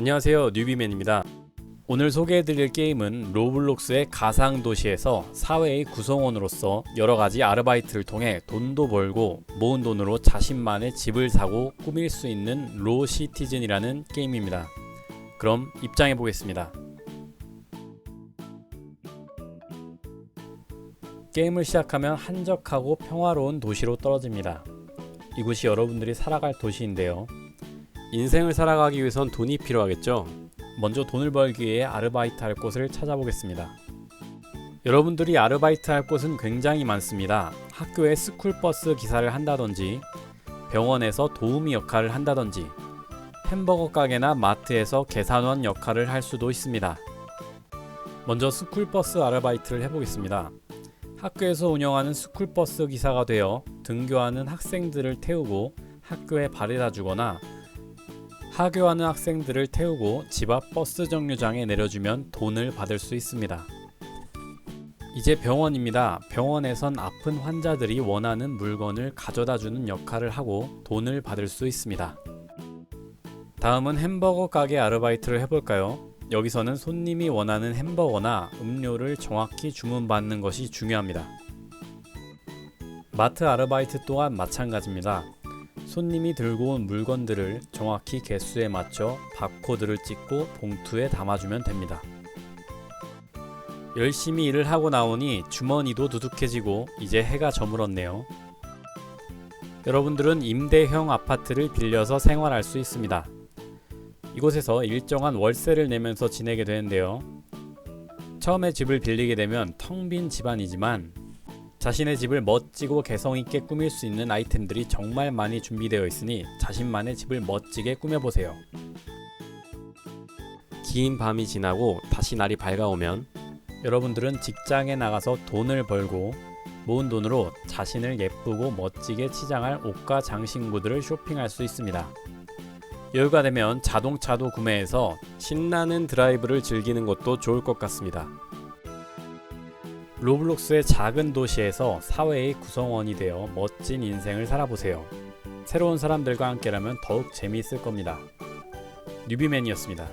안녕하세요 뉴비맨입니다. 오늘 소개해드릴 게임은 로블록스의 가상도시에서 사회의 구성원으로서 여러가지 아르바이트를 통해 돈도 벌고 모은 돈으로 자신만의 집을 사고 꾸밀 수 있는 로시티즌이라는 게임입니다. 그럼 입장해 보겠습니다. 게임을 시작하면 한적하고 평화로운 도시로 떨어집니다. 이곳이 여러분들이 살아갈 도시인데요 인생을 살아가기 위해선 돈이 필요하겠죠. 먼저 돈을 벌기 위해 아르바이트 할 곳을 찾아보겠습니다. 여러분들이 아르바이트 할 곳은 굉장히 많습니다. 학교에 스쿨버스 기사를 한다든지, 병원에서 도우미 역할을 한다든지, 햄버거 가게나 마트에서 계산원 역할을 할 수도 있습니다. 먼저 스쿨버스 아르바이트를 해보겠습니다. 학교에서 운영하는 스쿨버스 기사가 되어 등교하는 학생들을 태우고 학교에 바래다 주거나 하교하는 학생들을 태우고 집 앞 버스 정류장에 내려주면 돈을 받을 수 있습니다. 이제 병원입니다. 병원에선 아픈 환자들이 원하는 물건을 가져다 주는 역할을 하고 돈을 받을 수 있습니다. 다음은 햄버거 가게 아르바이트를 해볼까요? 여기서는 손님이 원하는 햄버거나 음료를 정확히 주문받는 것이 중요합니다. 마트 아르바이트 또한 마찬가지입니다. 손님이 들고 온 물건들을 정확히 개수에 맞춰 바코드를 찍고 봉투에 담아주면 됩니다. 열심히 일을 하고 나오니 주머니도 두둑해지고 이제 해가 저물었네요. 여러분들은 임대형 아파트를 빌려서 생활할 수 있습니다. 이곳에서 일정한 월세를 내면서 지내게 되는데요. 처음에 집을 빌리게 되면 텅 빈 집안이지만 자신의 집을 멋지고 개성있게 꾸밀 수 있는 아이템들이 정말 많이 준비되어 있으니 자신만의 집을 멋지게 꾸며보세요. 긴 밤이 지나고 다시 날이 밝아오면 여러분들은 직장에 나가서 돈을 벌고 모은 돈으로 자신을 예쁘고 멋지게 치장할 옷과 장신구들을 쇼핑할 수 있습니다. 여유가 되면 자동차도 구매해서 신나는 드라이브를 즐기는 것도 좋을 것 같습니다. 로블록스의 작은 도시에서 사회의 구성원이 되어 멋진 인생을 살아보세요. 새로운 사람들과 함께라면 더욱 재미있을 겁니다. 뉴비맨이었습니다.